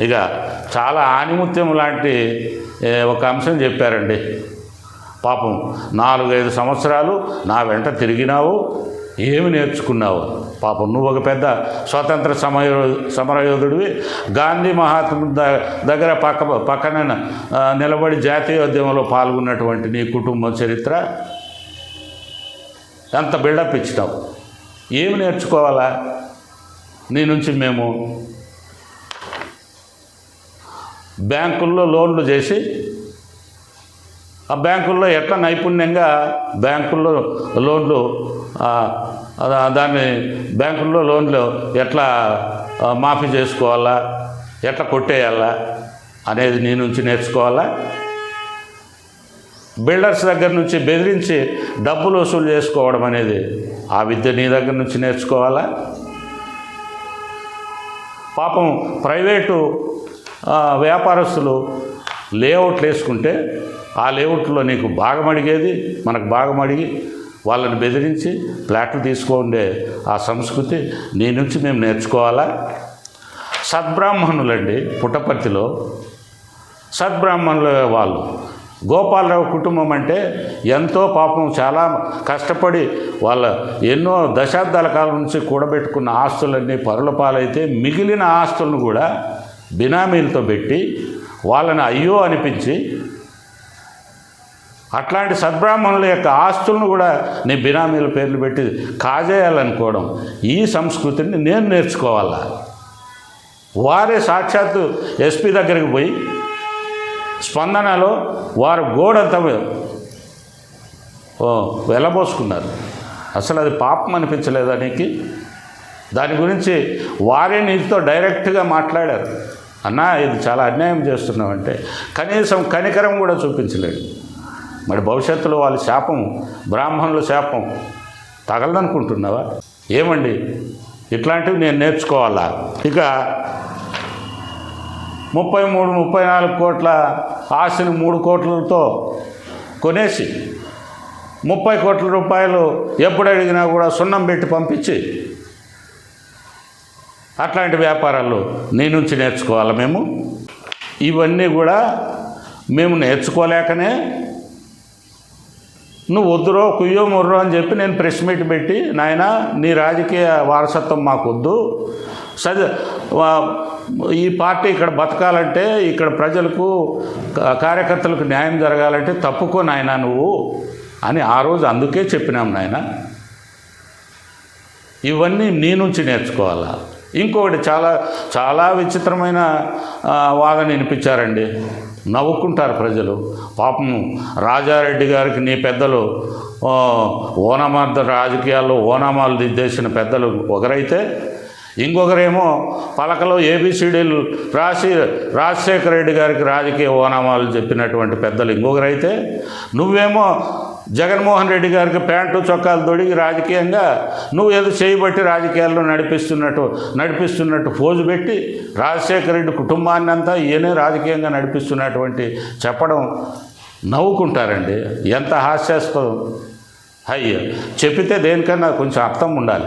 ఇక చాలా ఆనిముత్యం లాంటి ఒక అంశం చెప్పారండి. పాపం నాలుగైదు సంవత్సరాలు నా వెంట తిరిగినావు ఏమి నేర్చుకున్నావు? పాపం నువ్వు ఒక పెద్ద స్వాతంత్ర సమయ సమరయోధుడివి. గాంధీ మహాత్మ ద- దగ్గర పక్క పక్కన నిలబడి నిలబడి జాతీయోద్యమంలో పాల్గొన్నటువంటి నీ కుటుంబం చరిత్ర. ఎంత బిల్డప్ ఇచ్చినావు? ఏమి నేర్చుకోవాలా? నీ నుంచి మేము బ్యాంకుల్లో లోన్లు చేసి ఆ బ్యాంకుల్లో ఎట్లా నైపుణ్యంగా బ్యాంకుల్లో లోన్లు దాన్ని బ్యాంకుల్లో లోన్లు ఎట్లా మాఫీ చేసుకోవాలా ఎట్లా కొట్టేయాలా అనేది నీ నుంచి నేర్చుకోవాలా? బిల్డర్స్ దగ్గర నుంచి బెదిరించి డబ్బులు వసూలు చేసుకోవడం అనేది ఆ విద్య నీ దగ్గర నుంచి నేర్చుకోవాలా? పాపం ప్రైవేటు వ్యాపారస్తులు లేఅవుట్లు వేసుకుంటే ఆ లేఅవుట్లో నీకు భాగం అడిగేది మనకు భాగం అడిగి వాళ్ళని బెదిరించి ప్లాట్లు తీసుకోండే ఆ సంస్కృతి నీ నుంచి మేము నేర్చుకోవాలా? సద్బ్రాహ్మణులండి పుట్టపర్తిలో సద్బ్రాహ్మణుల వాళ్ళు. గోపాలరావు కుటుంబం అంటే ఎంతో పాపం చాలా కష్టపడి వాళ్ళ ఎన్నో దశాబ్దాల కాలం నుంచి కూడబెట్టుకున్న ఆస్తులన్నీ పరుల పాలైతే మిగిలిన ఆస్తులను కూడా బినామీలతో పెట్టి వాళ్ళని అయ్యో అనిపించి అట్లాంటి సద్బ్రాహ్మణుల యొక్క ఆస్తులను కూడా నీ బినామీల పేర్లు పెట్టి కాజేయాలనుకోవడం ఈ సంస్కృతిని నేను నేర్చుకోవాలా? వారే సాక్షాత్తు ఎస్పీ దగ్గరికి పోయి స్పందనలో వారు గోడంతా ఓ వెళ్ళబోసుకున్నారు అసలు అది పాపం అనిపించలేదా నీకు? దాని గురించి వారే నీతో డైరెక్ట్గా మాట్లాడారు. అన్నా ఇది చాలా అన్యాయం చేస్తున్నామంటే కనీసం కనికరం కూడా చూపించలేదు. మరి భవిష్యత్తులో వాళ్ళ శాపం బ్రాహ్మణుల శాపం తగలదనుకుంటున్నావా? ఏమండి? ఇట్లాంటివి నేను నేర్చుకోవాలా? ఇక ముప్పై మూడు ముప్పై నాలుగు కోట్ల ఆస్తిని మూడు కోట్లతో కొనేసి ముప్పై కోట్ల రూపాయలు ఎప్పుడు అడిగినా కూడా సున్నం పెట్టి పంపించి అట్లాంటి వ్యాపారాలు నీ నుంచి నేర్చుకోవాలి మేము? ఇవన్నీ కూడా మేము నేర్చుకోలేకనే నువ్వు వద్దురో కుయ్యో ముర్రో అని చెప్పి నేను ప్రెస్ మీట్ పెట్టి నాయన నీ రాజకీయ వారసత్వం మాకు వద్దు సరే ఈ పార్టీ ఇక్కడ బతకాలంటే ఇక్కడ ప్రజలకు కార్యకర్తలకు న్యాయం జరగాలంటే తప్పుకో నాయన నువ్వు అని ఆ రోజు అందుకే చెప్పినాం నాయన. ఇవన్నీ నీ నుంచి నేర్చుకోవాలా? ఇంకొకటి చాలా చాలా విచిత్రమైన వాదన వినిపించారండి. నవ్వుకుంటారు ప్రజలు. పాపం రాజారెడ్డి గారికి నీ పెద్దలు ఆ, ఓనమార్ద రాజకీయాల్లో ఓనామాలు దిద్దేసిన పెద్దలు ఒకరైతే ఇంకొకరేమో పలకలో ఏబిసిడీలు రాసి రాజశేఖర రెడ్డి గారికి రాజకీయ ఓనామాలు చెప్పినటువంటి పెద్దలు ఇంకొకరైతే నువ్వేమో జగన్మోహన్ రెడ్డి గారికి ప్యాంటు చొక్కాలు తొడిగి రాజకీయంగా నువ్వు ఏదో చేయబట్టి రాజకీయాల్లో నడిపిస్తున్నట్టు నడిపిస్తున్నట్టు పోజు పెట్టి రాజశేఖర రెడ్డి కుటుంబాన్ని అంతా ఈయనే రాజకీయంగా నడిపిస్తున్నటువంటి చెప్పడం నవ్వుకుంటారండి. ఎంత హాస్యాస్పదం. అయ్యో చెప్పితే దేనికన్నా కొంచెం అర్థం ఉండాలి.